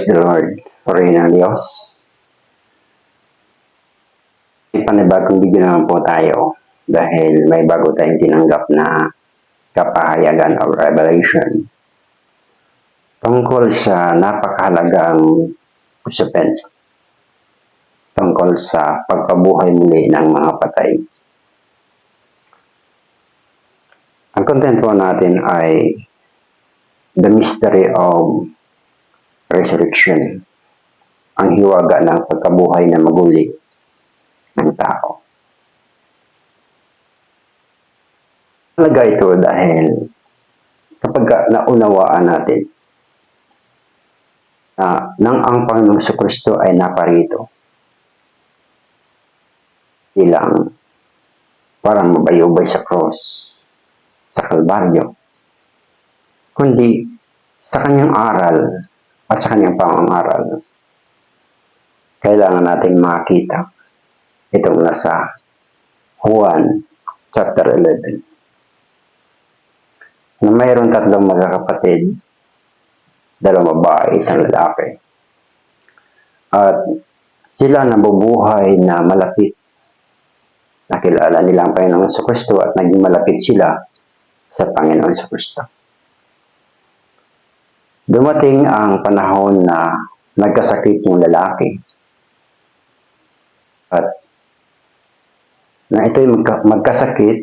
Praise the Lord. Purihin ng Diyos. Ipanibagong video naman po tayo dahil may bago tayong tinanggap na kapahayagan or revelation tungkol sa napakahalagang usapin tungkol sa pagkabuhay muli ng mga patay. Ang content po natin ay the mystery of resurrection, ang hiwaga ng pagkabuhay na maguli ng tao. Talaga ito dahil kapag ka naunawaan natin na nang ang Panginoong sa Kristo ay naparito bilang parang mabayubay sa cross, sa Kalbaryo, kundi sa kanyang aral at sa kanyang pangangaral, kailangan nating makita itong nasa Juan chapter 11 na mayroon tatlong magkakapatid, dalawang babae, isang lalaki. At sila nabubuhay na malapit. Nakilala nila ang Panginoon sa Kristo at naging malapit sila sa Panginoon sa Kristo. Dumating ang panahon na nagkasakit yung lalaki. At na ito'y magka- magkasakit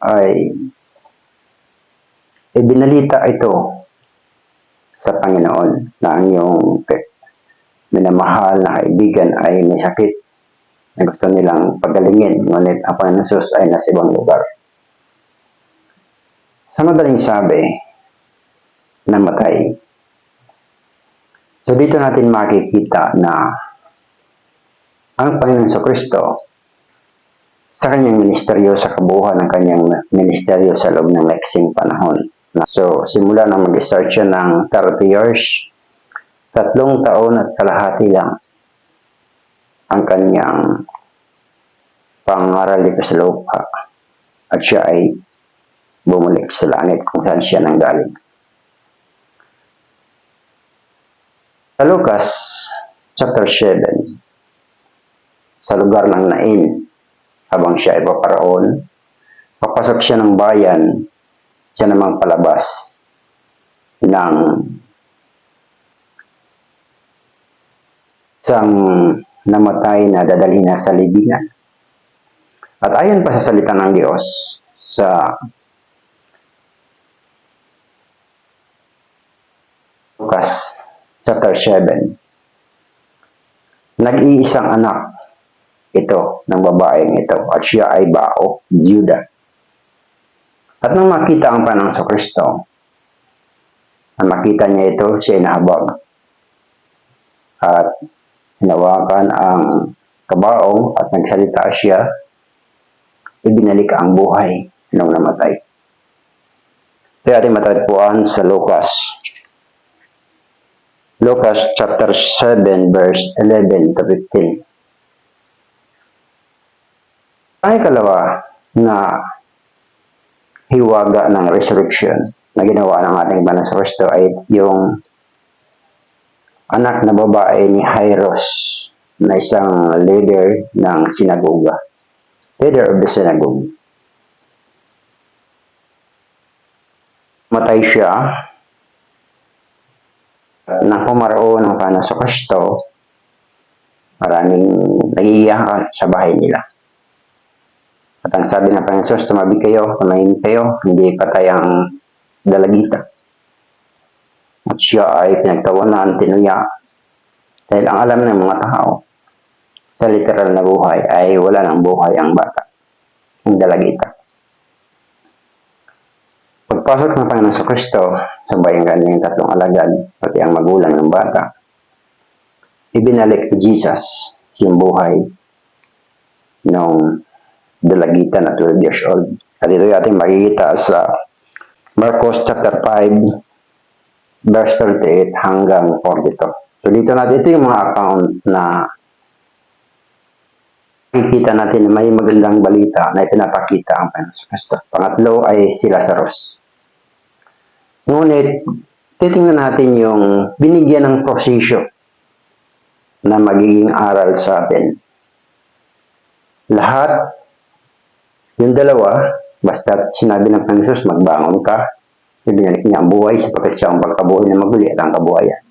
ay ibinalita ito sa Panginoon na ang iyong minamahal na kaibigan ay may sakit na gusto nilang pagalingin, ngunit ang Panginoon Jesus ay nasa ibang lugar. Sa madaling sabi, namatay. So dito natin makikita na ang Panginoon sa Kristo sa kanyang ministeryo, sa kabuuan ng kanyang ministeryo sa loob ng maiksing panahon. So, simula na mag-start siya ng 30 years, tatlong taon at kalahati lang ang kanyang pangaral dito sa lupa. At siya ay bumalik sa langit kung saan siya nanggaling. Sa Lucas, chapter 7, sa lugar ng Nain, habang siya ay paparoon, papasok siya ng bayan, siya namang palabas ng isang namatay na dadalhin na sa libingan. At ayon pa sa salita ng Diyos sa Lucas chapter 7, nag-iisang anak ito ng babaeng ito at siya ay bao, Judah. At nang makita ang panang sa Kristo, nang makita niya ito, siya ay nahabag. At hinawakan ang kabaong at nagsalita siya, ibinalik ang buhay nung namatay. Ito ating matatpuan sa Lucas. Lucas chapter 7 verse 11 to 15. Ang ikalawa na hiwaga ng resurrection na ginawa ng ating banal sa Kristo ay yung anak na babae ni Jairus na isang leader ng sinagoga. Leader of the synagogue. Matay siya na pumaroon ng Kristo maraming nagiiyak sa bahay nila. At ang sabi ng Panginoon tumabi kayo, kumain kayo, hindi patay ang dalagita. At siya ay pinagtawanan, tinuya. Dahil ang alam ng mga tao, sa literal na buhay ay wala ng buhay ang bata, ang dalagita. Pagpasok ng Panginoon sa Kristo, sabay ang kanyang tatlong alagad, pati ang magulang ng bata, ibinalik ni Jesus yung buhay nung dalagitan na 12 years old. At ito yung ating makikita sa Marcos chapter 5 verse 38 hanggang 42. So dito natin, ito yung mga account na makikita natin na may magandang balita na ipinapakita ang Panginoon sa Kristo. Pangatlo ay si Lazarus. Ngunit, titingnan natin yung binigyan ng prosesyo na magiging aral sa atin. Lahat, yung dalawa, basta sinabi ng Panginoon magbangon ka, ibinalik niya ang buhay sapagkat siya ang pagkabuhay na maguli at ang kabuhayan.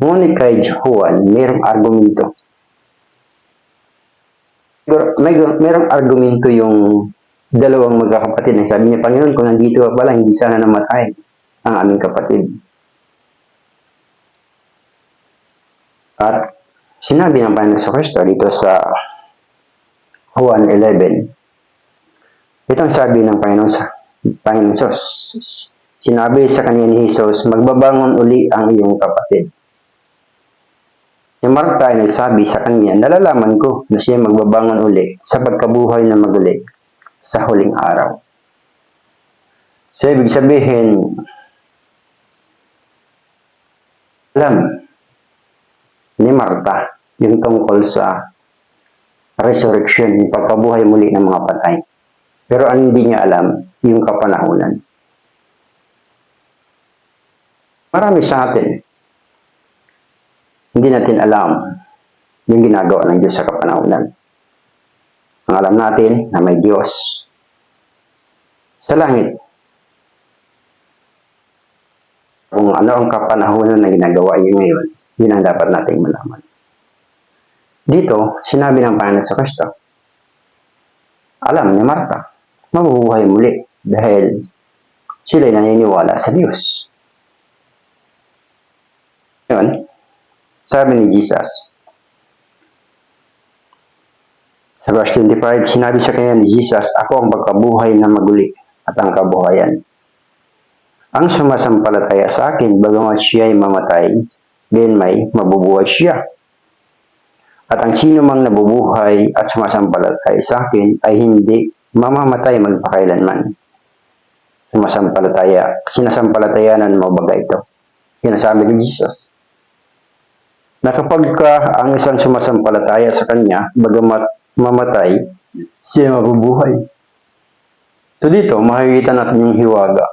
Ngunit kay Juan, mayroong argumento. Mayroong argumento yung dalawang magkakapatid na sabi niya, Panginoon, kung nandito ka pala, hindi sana namatay ang aming kapatid. At sinabi ng Panginoon sa dito sa Juan 11, itong sabi ng Panginoon sa Panginoon Sos, sinabi sa kanya ni Jesus, magbabangon uli ang iyong kapatid. Si Marta ay nagsabi sa kanya, nalalaman ko na siya magbabangon uli sa pagkabuhay na maguli sa huling araw. So, ibig sabihin, alam ni Marta yung tungkol sa resurrection, yung pagkabuhay muli ng mga patay. Pero ang hindi niya alam, yung kapanahunan. Marami sa atin, hindi natin alam yung ginagawa ng Diyos sa kapanahunan. Ang alam natin na may Diyos sa langit. Kung ano ang kapanahunan na ginagawa niya ngayon, yun ang dapat nating malaman. Dito, sinabi ng Panginoon sa Kristo, alam ni Marta, mabubuhay muli dahil sila'y naniniwala sa Diyos. Yun, sabi ni Jesus, sa verse 25, sinabi sa kanya ni Jesus, Ako ang pagkabuhay na maguli at ang kabuhayan. Ang sumasampalataya sa akin, bagamat siya ay mamatay, din may mabubuhay siya. At ang sino mang nabubuhay at sumasampalataya sa akin ay hindi mamamatay magpakailanman. Sumasampalataya, sinasampalatayanan mo baga ito. Sabi ni Jesus na kapag ka ang isang sumasampalataya sa Kanya, bagamat mamatay, siya mabubuhay. So dito, makikita natin yung hiwaga.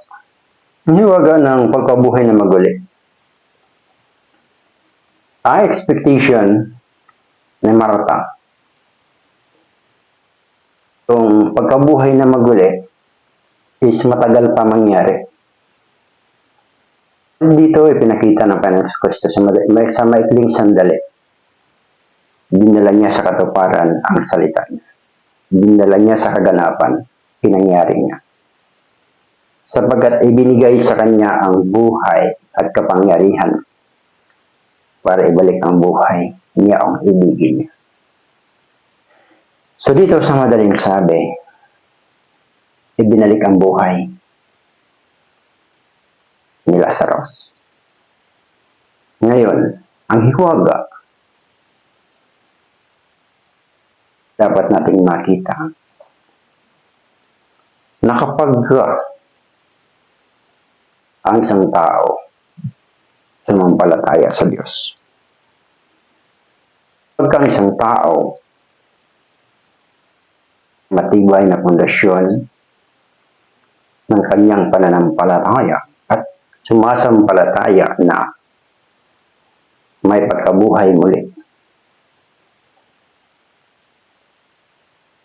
Yung hiwaga ng pagkabuhay na maguli. Ang expectation ni Marta, yung pagkabuhay na maguli, is matagal pa mangyari. Dito ay pinakita ng Panginoon Kristo sa, sa maikling sandali. Dinala niya sa katuparan ang salita niya. Dinala niya sa kaganapan, pinangyari niya. Sapagkat ibinigay sa kanya ang buhay at kapangyarihan para ibalik ang buhay niya ang ibigin niya. So dito sa madaling sabi, ibinalik ang buhay ni Lazarus. Ngayon, ang hiwaga, dapat nating makita na kapag ang isang tao sumampalataya sa Diyos. Pagka ang isang tao matibay na pundasyon ng kanyang pananampalataya at sumasampalataya na may pagkabuhay muli.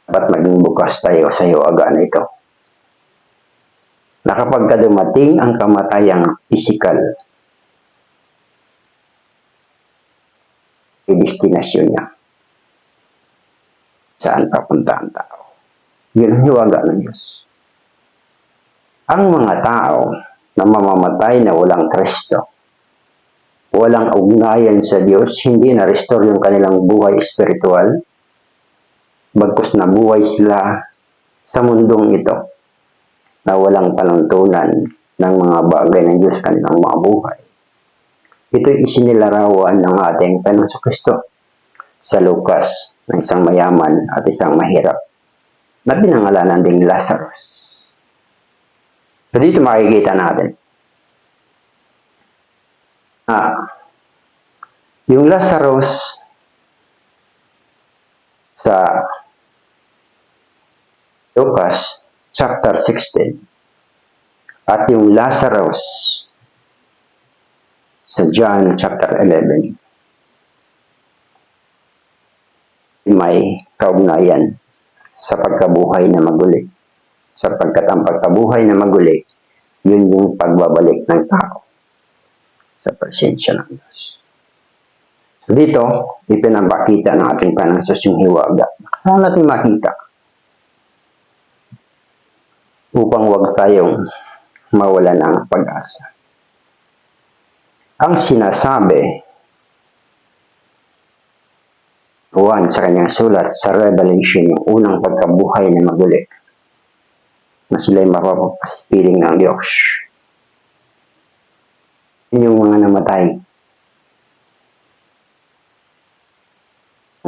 Dapat maging bukas tayo sa hiwaga na ito. Na kapag ka dumating ang kamatayang pisikal, i-destinasyon niya. Saan papunta ang tao? Yun ang hiwaga ng Diyos. Ang mga tao na mamamatay na walang Kristo, walang ugnayan sa Diyos, hindi na-restore yung kanilang buhay espiritual, bagkus na buhay sila sa mundong ito na walang panuntunan ng mga bagay ng Diyos kanilang mga buhay. Ito'y isinilarawan ng ating Panginoon Kristo sa Lucas ng isang mayaman at isang mahirap na pinangalanan ding Lazarus. So dito makikita natin ah, yung Lazarus sa Lucas chapter 16 at yung Lazarus sa John chapter 11 may kaugnayan sa pagkabuhay na maguli. Sapagkat ang pagkabuhay na maguli, yun yung pagbabalik ng tao sa presensya ng Diyos. So dito, ipinapakita ng ating Panginoon yung hiwaga. Kailangan natin makita upang huwag tayong mawala ng pag-asa. Ang sinasabi Juan sa kanyang sulat sa Revelation, yung unang pagkabuhay na maguli, na sila'y mapapasipiling ng Diyos. Yun yung mga namatay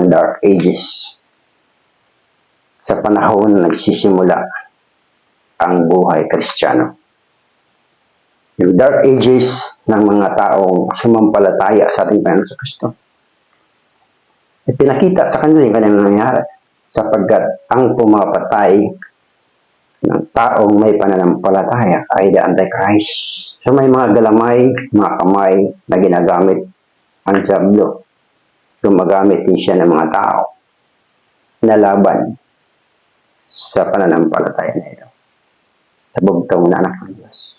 ng Dark Ages. Sa panahon na nagsisimula ang buhay kristyano. Yung Dark Ages ng mga taong sumampalataya sa ating Panginoon sa Kristo Ipinakita sa kanila yung kanyang nangyari sapagkat ang pumapatay ng taong may pananampalataya ay the Antichrist. So may mga galamay, mga kamay na ginagamit ang Diablo. Gumagamit din siya ng mga tao na laban sa pananampalataya na ito. Sa bugtong na anak ng Diyos.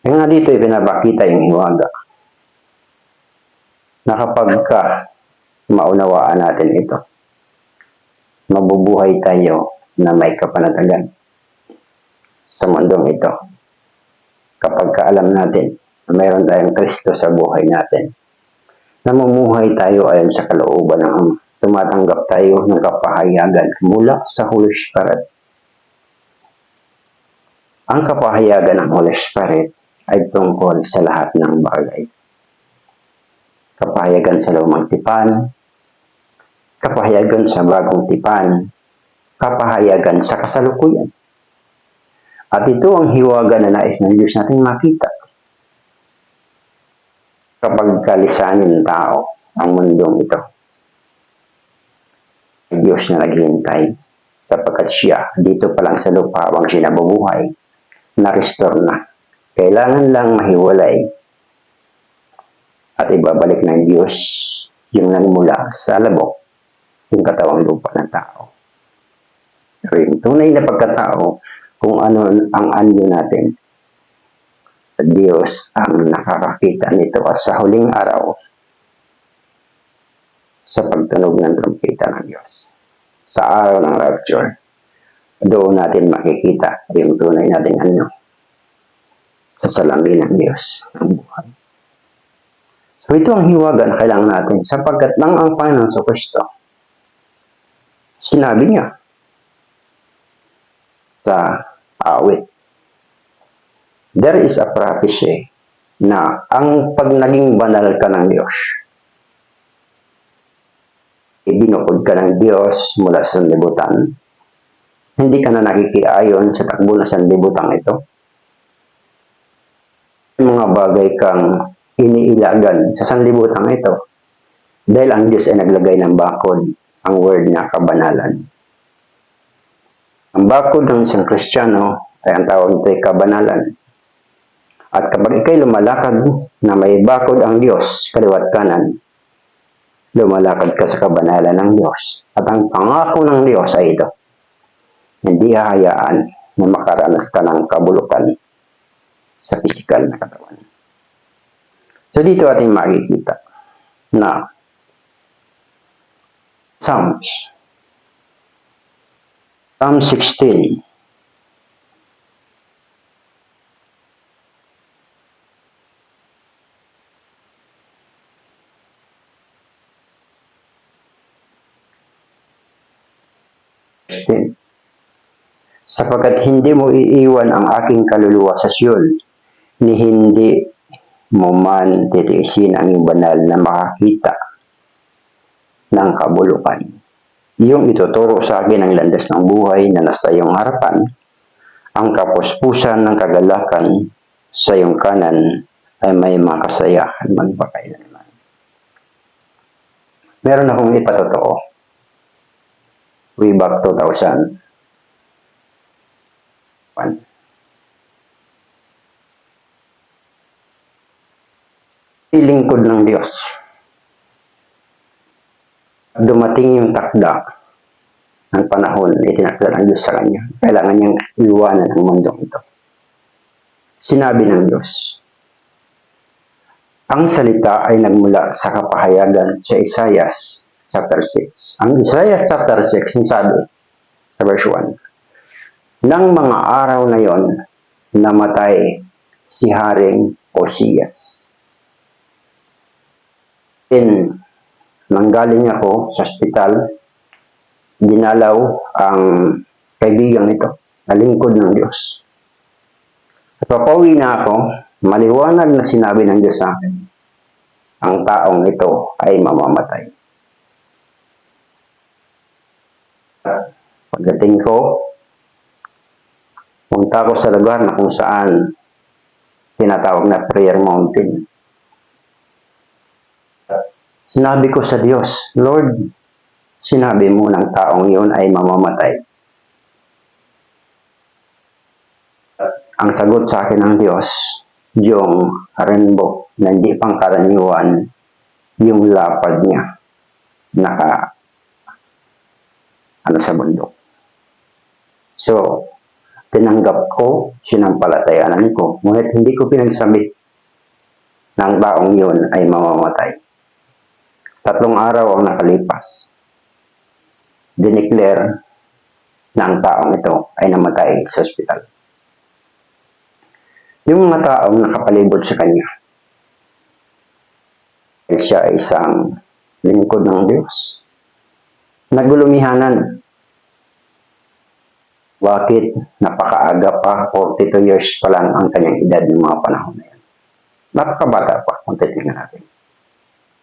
Kaya nga dito ipinapakita yung hiwaga na kapag ka maunawaan natin ito. Mabubuhay tayo na may kapanatagan sa mundong ito. Kapag kaalam natin na mayroon tayong Kristo sa buhay natin, namumuhay tayo ayon sa kalooban ng Ama. Tumatanggap tayo ng kapahayagan mula sa Holy Spirit. Ang kapahayagan ng Holy Spirit ay tungkol sa lahat ng bagay. Kapahayagan sa lumang tipan, kapahayagan sa bagong tipan, kapahayagan sa kasalukuyan. At ito ang hiwaga na nais ng Diyos natin makita. Kapag kalisanin ng tao ang mundong ito, ay Diyos na naghihintay sapagkat siya dito pa lang sa lupa habang siya nabubuhay, na-restore na. Kailangan lang mahiwalay at ibabalik ng Diyos yung nagmula sa labok yung katawang lupa ng tao. Pero yung tunay na pagkatao, kung ano ang anyo natin, Diyos ang nakakakita nito at sa huling araw, sa pagtunog ng trumpeta ng Diyos. Sa araw ng rapture, doon natin makikita yung tunay nating anyo sa salamin ng Diyos ng buhay. So ito ang hiwaga na kailangan natin sapagkat lang ang Panginoon sa Kristo Sinabi niya sa awit. There is a prophecy na ang pag naging banal ka ng Diyos, ibinukod ka ng Diyos mula sa sanlibutan, hindi ka na nakikiayon sa takbo na sanlibutan ito. Mga bagay kang iniilagan sa sanlibutan ito dahil ang Diyos ay naglagay ng bakod ang word na kabanalan. Ang bakod ng isang Kristiyano ay ang tawag nito ay kabanalan. At kapag ikay lumalakad na may bakod ang Diyos, kaliwat kanan, lumalakad ka sa kabanalan ng Diyos. At ang pangako ng Diyos ay ito, hindi hahayaan na makaranas ka ng kabulukan sa pisikal na katawan. So dito ating makikita na Psalms. Psalm 16. Sapagkat hindi mo iiwan ang aking kaluluwa sa Siyol, ni hindi mo man titiisin ang banal na makakita ng kabulukan. Iyong ituturo sa akin ang landas ng buhay na nasa iyong harapan, ang kapuspusan ng kagalakan sa iyong kanan ay may makasayahan magpakailanman. Meron akong ipatotoo. Way back 2000. One. hindi lingkod ng Diyos. Dumating yung takda ng panahon na itinakda ng Diyos sa kanya. Kailangan niyang iwanan ang mundong ito. Sinabi ng Diyos, ang salita ay nagmula sa kapahayagan sa Isaiah chapter 6. Ang Isaiah chapter 6, ang sabi sa verse 1, Nang mga araw na yon, namatay si Haring Osias. In, nanggaling ako sa ospital, dinalaw ang kaibigan ito, na lingkod ng Diyos. At papauwi na ako, maliwanag na sinabi ng Diyos sa akin, ang taong ito ay mamamatay. Pagdating ko, punta ko sa lugar na kung saan tinatawag na prayer mountain. Sinabi ko sa Diyos, Lord, sinabi mo ng taong yun ay mamamatay. Ang sagot sa akin ng Diyos, yung rainbow na hindi pangkaraniwan, yung lapad niya, naka, ano sa bundok. So, tinanggap ko, sinampalatayanan ko, ngunit hindi ko pinagsabi ng taong yun ay mamamatay. Tatlong araw ang nakalipas. Dineclare na ang taong ito ay namatay sa ospital. Yung mga taong nakapalibot sa kanya, siya ay isang lingkod ng Diyos. Nagulumihanan. Bakit napakaaga pa, 42 years pa lang ang kanyang edad ng mga panahon na yan. Napakabata pa kung titignan natin.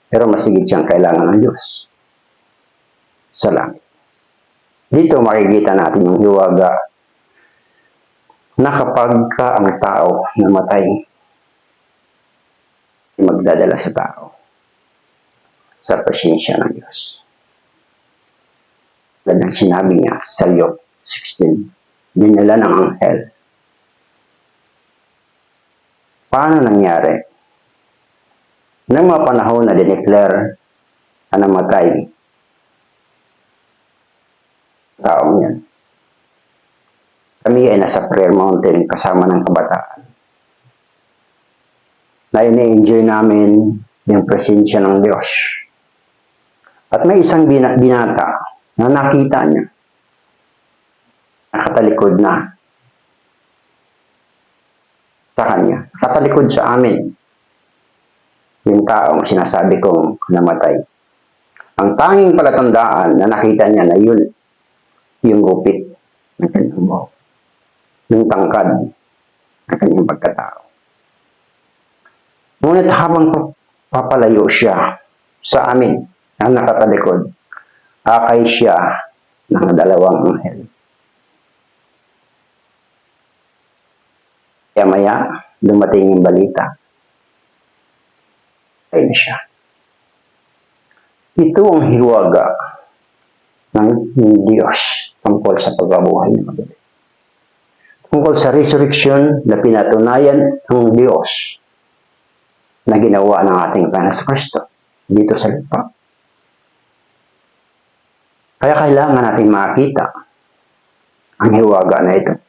Pero masigit siyang kailangan ng Diyos. Sa. Dito makikita natin yung hiwaga na kapag ka ang tao namatay, magdadala sa tao sa presensya ng Diyos. Tulad ng sinabi niya sa Luke 16, dinala ng anghel. Paano nangyari? Nang mga panahon na dineclare na namatay, taong yan. Kami ay nasa prayer mountain kasama ng kabataan. Na ini-enjoy namin yung presensya ng Diyos. At may isang bina- binata na nakita niya. Nakatalikod na sa kanya. Nakatalikod sa amin. Yung taong sinasabi kong namatay. Ang tanging palatandaan na nakita niya na yun, yung gupit ng kanyang buhok. Yung tangkad ng kanyang pagkatao. Ngunit habang pa- papalayo siya sa amin na nakatalikod, akay siya ng dalawang anghel. Kaya maya, dumating yung balita. Ayun siya. Ito ang hiwaga ng Diyos tungkol sa pagkabuhay ng magaling. Tungkol sa resurrection na pinatunayan ng Diyos na ginawa ng ating Panginoon Kristo dito sa lupa. Kaya kailangan natin makita ang hiwaga na ito.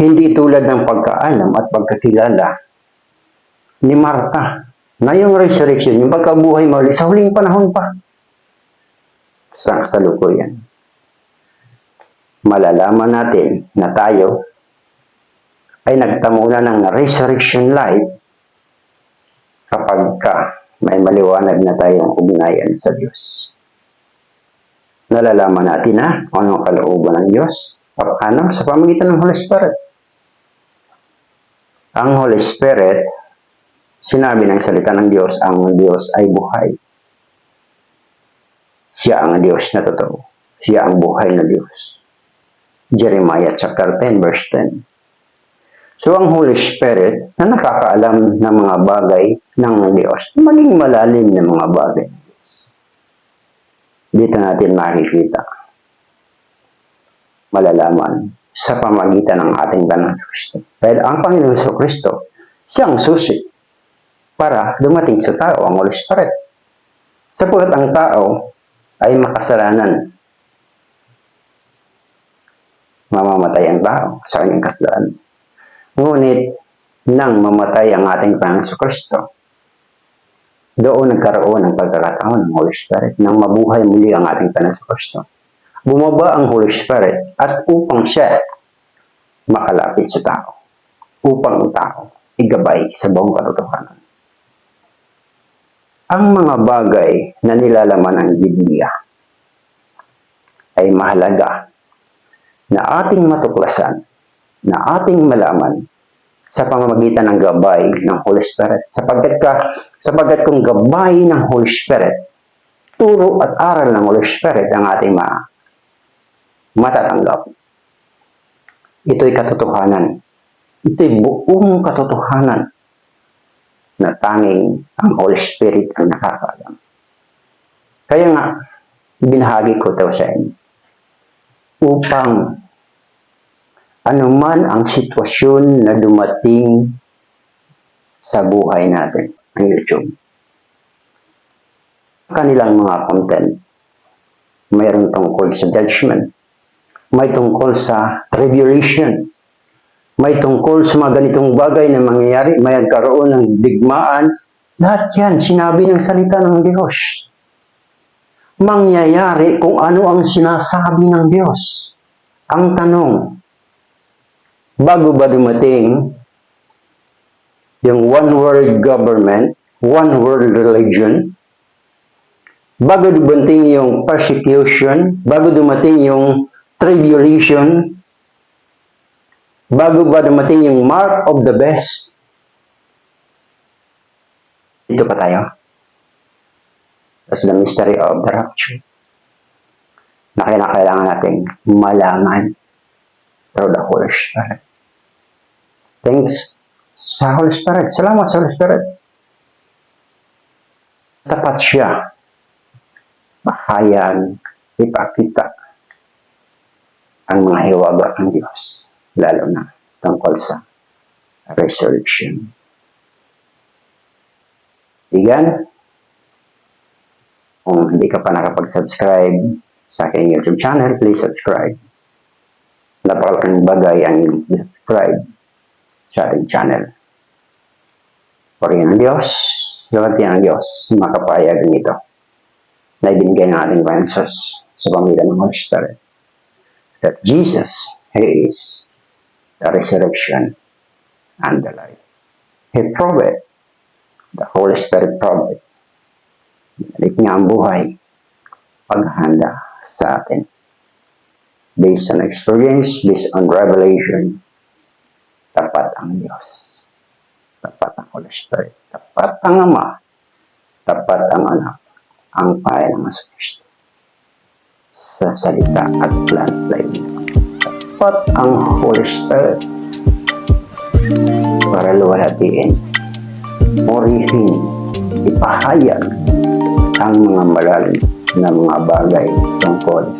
Hindi tulad ng pagkaalam at pagkakilala ni Marta na yung resurrection, yung pagkabuhay muli sa huling panahon pa sa kasalukuyan. Malalaman natin na tayo ay nagtamo na ng resurrection life kapag ka may maliwanag na tayong ugnayan sa Diyos. Nalalaman natin na kung anong kalooban ng Diyos. Paano? Sa pamagitan ng Holy Spirit. Ang Holy Spirit, sinabi ng salita ng Diyos, ang Diyos ay buhay. Siya ang Diyos na totoo. Siya ang buhay na Diyos. Jeremiah chapter 10 verse 10. So ang Holy Spirit na nakakaalam ng mga bagay ng Diyos, maging malalim ng mga bagay ng Diyos. Dito natin makikita, malalaman sa pamagitan ng ating Panginoon Kristo. Dahil ang Panginoon Kristo, siyang susi para dumating sa tao ang Holy Spirit. Sapagkat ang tao ay makasalanan. Mamamatay ang tao sa kanyang kasalanan. Ngunit, nang mamatay ang ating Panginoon Kristo, doon nagkaroon ng pagkakataon ng Holy Spirit nang mabuhay muli ang ating Panginoon Kristo. Bumaba ang Holy Spirit at upang siya makalapit sa tao, upang ang tao igabay sa buong katotohanan. Ang mga bagay na nilalaman ng Biblia ay mahalaga na ating matuklasan, na ating malaman sa pamamagitan ng gabay ng Holy Spirit. Sapagkat ka, sapagkat kung gabay ng Holy Spirit, turo at aral ng Holy Spirit ang ating ma matatanggap. Ito'y katotohanan. Ito'y buong katotohanan na tanging ang Holy Spirit ang nakakaalam. Kaya nga, binahagi ko ito sa inyo upang anuman ang sitwasyon na dumating sa buhay natin ng YouTube. Kanilang mga content, mayroon tungkol sa judgment, may tungkol sa tribulation, may tungkol sa mga ganitong bagay na mangyayari, may nagkaroon ng digmaan, lahat yan sinabi ng salita ng Diyos. Mangyayari kung ano ang sinasabi ng Diyos. Ang tanong, bago ba dumating yung one world government, one world religion, bago dumating yung persecution, bago dumating yung tribulation, bago ba dumating yung mark of the best, dito pa tayo. That's the mystery of the rapture. Na kailangan natin malaman through the Holy Spirit. Thanks sa Holy Spirit. Salamat sa Holy Spirit. Tapat siya. Mahayag, ipakita ang mga hiwaga ng Diyos. Lalo na tungkol sa resurrection. Bigan, kung hindi ka pa nakapag-subscribe sa aking YouTube channel, please subscribe. Napakalaking bagay ang subscribe sa ating channel. Purihin ng Diyos, gawin ng Diyos, makapayag nito na ibinigay ng ating Panginoon sa pamilan ng Holy Spirit. That Jesus, is the resurrection and the life. He proved. The Holy Spirit proved it. Balik niya ang buhay paghanda sa atin. Based on experience, based on revelation, tapat ang Diyos. Tapat ang Holy Spirit. Tapat ang Ama. Tapat ang Anak. Ang Panginoon sa Kristo. Sa salita at niya. Tapat ang Holy Spirit para luwalhatiin, purihin, ipahayag ang mga malalim na mga bagay tungkol